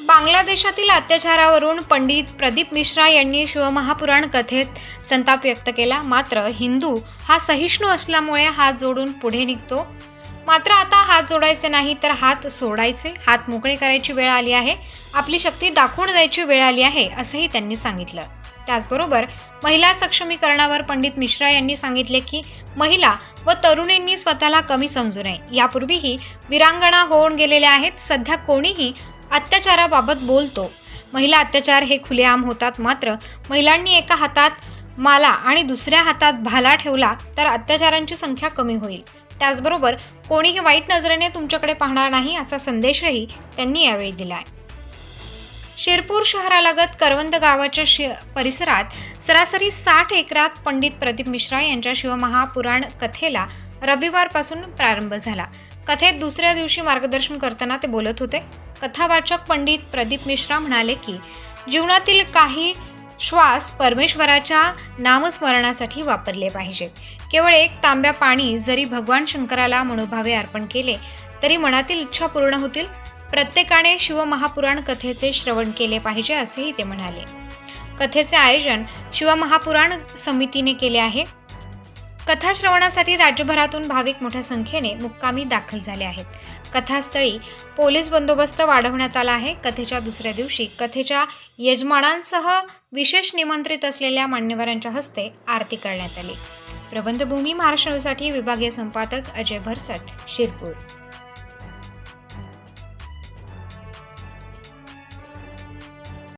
बांगलादेशातील अत्याचारावरून पंडित प्रदीप मिश्रा यांनी शिवमहापुराण कथेत संताप व्यक्त केला. मात्र हिंदू हा सहिष्णू असल्यामुळे हात जोडून पुढे निघतो. मात्र आता हात जोडायचे नाही तर हात सोडायचे. हात मोकळे करायची वेळ आली आहे. आपली शक्ती दाखवून द्यायची वेळ आली आहे असंही त्यांनी सांगितलं. त्याचबरोबर महिला सक्षमीकरणावर पंडित मिश्रा यांनी सांगितले की महिला व तरुणींनी स्वतःला कमी समजू नये. यापूर्वीही विरांगणा होऊन गेलेल्या आहेत सध्या कोणीही अत्याचाराबाबत बोलतो. महिला अत्याचार हे खुलेआम होतात मात्र महिलांनी एका हातात माला आणि दुसऱ्या हातात भाला ठेवला तर अत्याचारांची संख्या कमी होईल. त्याचबरोबर कोणीही वाईट नजरेने तुमच्याकडे पाहणार नाही असा संदेशही त्यांनी यावेळी दिला आहे शिरपूर शहरालगत करवंद गावाच्या शि परिसरात सरासरी साठ एकरात पंडित प्रदीप मिश्रा यांच्या शिवमहापुराण कथेला रविवारपासून प्रारंभ झाला. कथेत दुसऱ्या दिवशी मार्गदर्शन करताना ते बोलत होते. कथावाचक पंडित प्रदीप मिश्रा म्हणाले की जीवनातील काही श्वास परमेश्वराच्या नामस्मरणासाठी वापरले पाहिजेत केवळ एक तांब्या पाणी जरी भगवान शंकराला मनोभावे अर्पण केले तरी मनातील इच्छा पूर्ण होतील. प्रत्येकाने शिवमहापुराण कथेचे श्रवण केले पाहिजे असेही ते म्हणाले. कथेचे आयोजन शिवमहापुराण समितीने केले आहे. कथा श्रवणासाठी राज्यभरातून भाविक मोठ्या संख्येने मुक्कामी दाखल झाले आहेत. कथास्थळी पोलीस बंदोबस्त वाढवण्यात आला आहे. कथेच्या दुसऱ्या दिवशी कथेच्या यजमानांसह विशेष निमंत्रित असलेल्या मान्यवरांच्या हस्ते आरती करण्यात आली. प्रबंधभूमी महाराष्ट्र न्यूजसाठी विभागीय संपादक अजय भरसट शिरपूर.